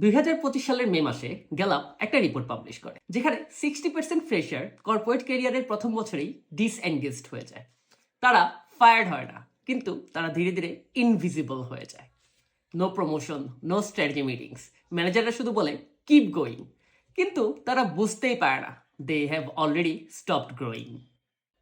দুই সালের মে মাসে গ্যালাপ একটা রিপোর্ট পাবলিশ করে, যেখানে সিক্সটি পার্সেন্ট ফ্রেশার কর্পোরেট ক্যারিয়ারের প্রথম বছরেই ডিসএনগেজড হয়ে যায়। তারা ফায়ার্ড হয় না, কিন্তু তারা ধীরে ধীরে ইনভিজিবল হয়ে যায়। No promotion no strategy meetings ম্যানেজাররা শুধু বলে কিপ গোয়িং কিন্তু তারা বুঝতেই পারে না they have already stopped growing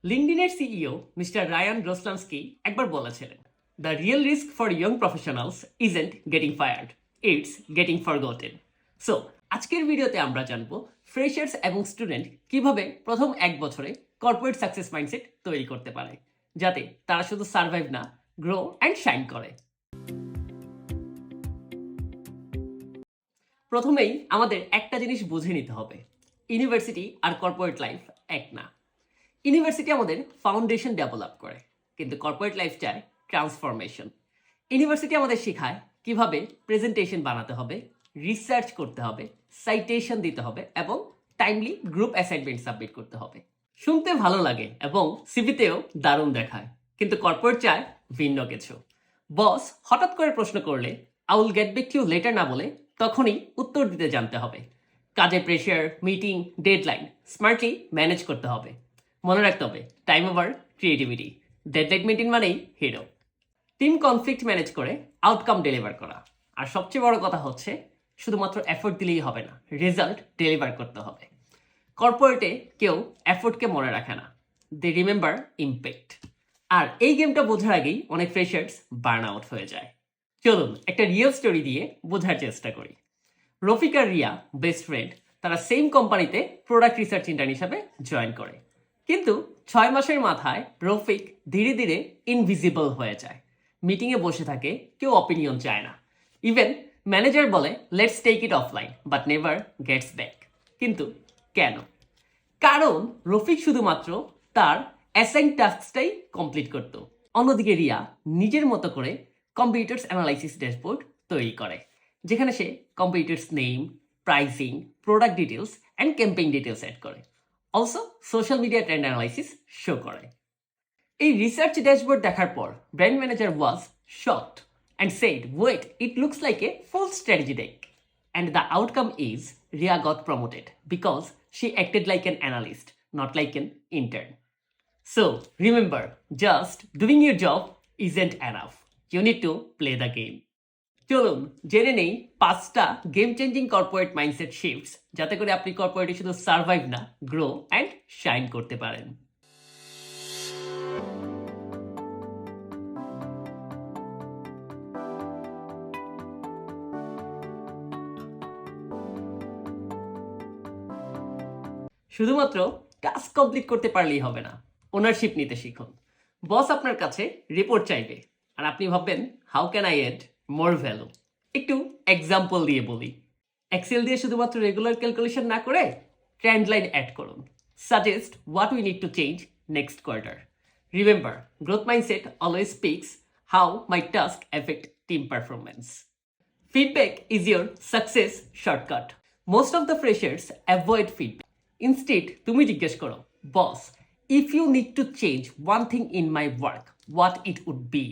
লিঙ্কডিনের CEO mister Ryan Roslansky একবার বলেছিলেন the real risk for young professionals isn't getting fired it's getting forgotten so আজকের ভিডিওতে আমরা জানব ফ্রেশার্স এবং স্টুডেন্ট কীভাবে প্রথম এক বছরে কর্পোরেট সাকসেস মাইন্ডসেট তৈরি করতে পারে, যাতে তারা শুধু সার্ভাইভ না গ্রো অ্যান্ড শাইন করে। প্রথমেই আমাদের একটা জিনিস বুঝে নিতে হবে ইউনিভার্সিটি আর কর্পোরেট লাইফ এক না। ইউনিভার্সিটি আমাদের ফাউন্ডেশন ডেভেলপ করে, কিন্তু কর্পোরেট লাইফ চায় ট্রান্সফরমেশন ইউনিভার্সিটি আমাদের শেখায় কীভাবে প্রেজেন্টেশন বানাতে হবে রিসার্চ করতে হবে সাইটেশন দিতে হবে এবং টাইমলি গ্রুপ অ্যাসাইনমেন্ট সাবমিট করতে হবে। শুনতে ভালো লাগে এবং সিভিতেও দারুণ দেখায়, কিন্তু কর্পোরেট চায় ভিন্ন কিছু। বস হঠাৎ করে প্রশ্ন করলে I will get back to later না বলে তখনই উত্তর দিতে জানতে হবে। কাজের pressure meeting deadline smartly manage করতে হবে। মনে রাখতে হবে time over creativity deadline meeting মানেই হিরো টিম কনফ্লিক্ট ম্যানেজ করে আউটকাম ডেলিভার করা। আর সবচেয়ে বড় কথা হচ্ছে, শুধুমাত্র এফোর্ট দিলেই হবে না রেজাল্ট ডেলিভার করতে হবে। কর্পোরেটে কেউ এফোর্টকে মনে রাখে না। দে রিমেম্বার ইম্প্যাক্ট আর এই গেমটা বোঝার আগেই অনেক ফ্রেশার্স বার্ন আউট হয়ে যায়। চলুন, একটা রিয়েল স্টোরি দিয়ে বোঝার চেষ্টা করি। রফিক আর রিয়া বেস্ট ফ্রেন্ড তারা সেম কোম্পানিতে প্রোডাক্ট রিসার্চ ইন্টার্ন হিসাবে জয়েন করে। কিন্তু ছয় মাসের মাথায় রফিক ধীরে ধীরে ইনভিজিবল হয়ে যায়। মিটিংয়ে বসে থাকে, কেউ অপিনিয়ন চায় না। ইভেন ম্যানেজার বলে let's take it offline but never gets back কিন্তু কেন? কারণ রফিক শুধুমাত্র তার অ্যাসাইন টাস্কটাই কমপ্লিট করত। অন্যদিকে রিয়া নিজের মতো করে কম্পিউটার্স অ্যানালাইসিস ড্যাশবোর্ড তৈরি করে, যেখানে সে competitors name pricing product details and campaign details add করে। Also social media trend analysis show করে। এই রিসার্চ ড্যাশবোর্ড দেখার পর brand manager was shocked and said wait it looks like a full strategy deck and the outcome is Riya got promoted because she acted like an analyst not like an intern So remember, just doing your job isn't enough. You need to play the game. চলুন জেনে নেই পাঁচটা game changing corporate mindset shifts যাতে করে আপনি কর্পোরেটে শুধু survive না grow and shine করতে পারেন শুধুমাত্র টাস্ক কমপ্লিট করতে পারলেই হবে না। ওনারশিপ নিতে শিখুন। বস আপনার কাছে রিপোর্ট চাইবে। আর আপনি ভাববেন how can I add more value একটু এক্সাম্পল দিয়ে বলি। এক্সেল দিয়ে শুধুমাত্র রেগুলার ক্যালকুলেশন না করে ট্রেন্ড লাইন অ্যাড করুন। Suggest what we need to change next quarter remember growth mindset always speaks how my task affect team performance feedback is your success shortcut most of the freshers avoid feedback. Instead, তুমি জিজ্ঞেস করো boss if you need to change one thing in my work what it would be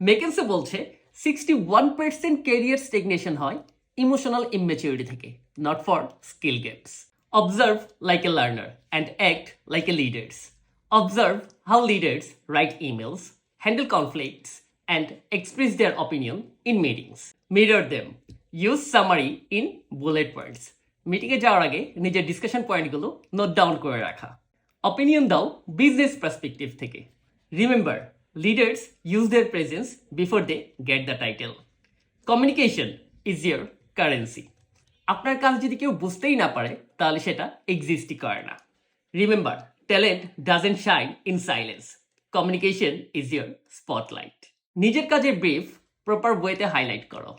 McKinsey বলছে sixty one percent career stagnation হয় emotional immaturity থেকে not for skill gaps observe like a learner and act like a leaders observe how leaders write emails handle conflicts and express their opinion in meetings. Mirror them. Use summary in bullet points. মিটিংয়ে যাওয়ার আগে নিজের discussion পয়েন্টগুলো note down করে রাখা। Opinion দাও business perspective থেকে। Remember leaders use their presence before they get the title communication is your currency আপনার কাজ যদি কেউ বুঝতেই না পারে, তাহলে সেটা এক্সিস্টই করে না। Remember talent doesn't shine in silence communication is your spotlight নিজের কাজের ব্রিফ প্রপার ওয়েতে হাইলাইট করো।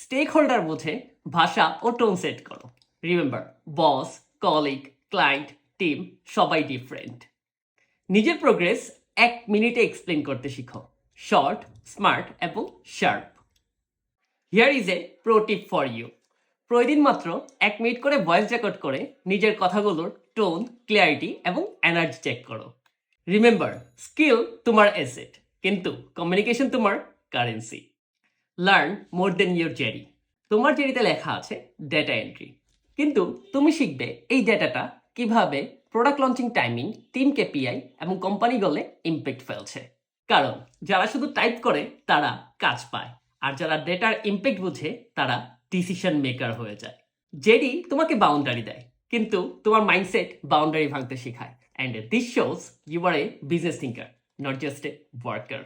স্টেক হোল্ডার বুঝে, ভাষা ও টোন সেট করো। Remember boss colleague client team সবাই ডিফারেন্ট নিজের প্রোগ্রেস এক মিনিটে এক্সপ্লেন করতে শিখো। শর্ট স্মার্ট এবং sharp here is a pro tip for you প্রতিদিন মাত্র এক মিনিট করে ভয়েস রেকর্ড করে নিজের কথাগুলোর টোন ক্লিয়ারিটি এবং এনার্জি চেক করো। রিমেম্বার স্কিল তোমার অ্যাসেট কিন্তু কমিউনিকেশন তোমার currency learn more than your diary তোমার জেরিতে লেখা আছে ডেটা এন্ট্রি কিন্তু তুমি শিখবে এই ডেটাটা কীভাবে product launching timing team KPI এবং কোম্পানি গলে ইম্প্যাক্ট ফেলছে। কারণ যারা শুধু টাইপ করে, তারা কাজ পায়। আর যারা ডেটার ইম্প্যাক্ট বুঝে, তারা ডিসিশন মেকার হয়ে যায়। জেডি তোমাকে বাউন্ডারি দেয়, কিন্তু তোমার মাইন্ডসেট বাউন্ডারি ভাঙতে শেখায়। And this shows you are a business thinker not just a worker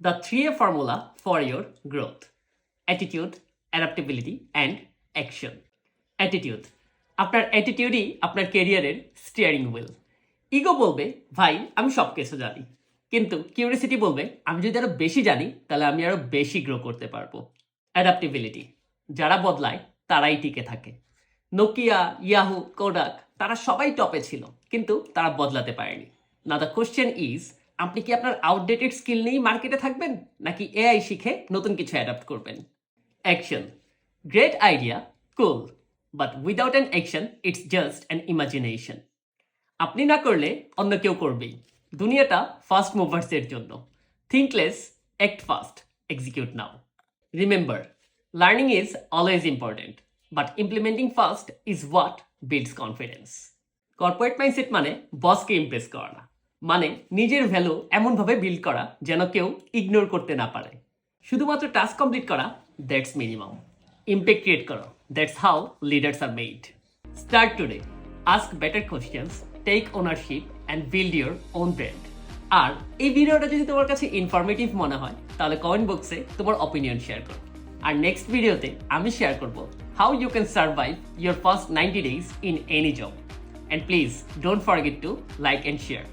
the three A formula for your growth attitude adaptability and action attitude আপনার অ্যাটিটিউডই আপনার কেরিয়ারের স্টিয়ারিং হুইল ইগো বলবে, ভাই, আমি সব কিছু জানি। কিন্তু কিউরিয়াসিটি বলবে, আমি যদি আরও বেশি জানি, তাহলে আমি আরও বেশি গ্রো করতে পারব। অ্যাডাপ্টেবিলিটি যারা বদলায়, তারাই টিকে থাকে। নোকিয়া ইয়াহু কোডাক তারা সবাই টপে ছিল, কিন্তু তারা বদলাতে পারেনি। না দ্য কোশ্চেন ইজ আপনি কি আপনার আউটডেটেড স্কিল নিয়েই মার্কেটে থাকবেন, নাকি এআই শিখে নতুন কিছু অ্যাডাপ্ট করবেন? Action great idea cool but without an action it's just an imagination আপনি না করলে অন্য কেউ করবেই। দুনিয়াটা ফাস্ট মুভার্সের জন্য। Think less act fast execute now remember learning is always important but implementing fast is what builds confidence corporate mindset মানে বসকে ইমপ্রেস করা না মানে নিজের ভ্যালু এমনভাবে বিল্ড করা যেন কেউ ইগনোর করতে না পারে। শুধুমাত্র টাস্ক কমপ্লিট করা দ্যাটস মিনিমাম ইম্প্যাক্ট ক্রিয়েট করো। That's how leaders are made start today ask better questions take ownership and build your own brand আর এই ভিডিওটা যদি তোমার কাছে ইনফরমেটিভ মনে হয়, তাহলে কমেন্ট বক্সে তোমার অপিনিয়ন শেয়ার করো। আর নেক্সট ভিডিওতে আমি শেয়ার করব how you can survive your first ninety days in any job and please don't forget to like and share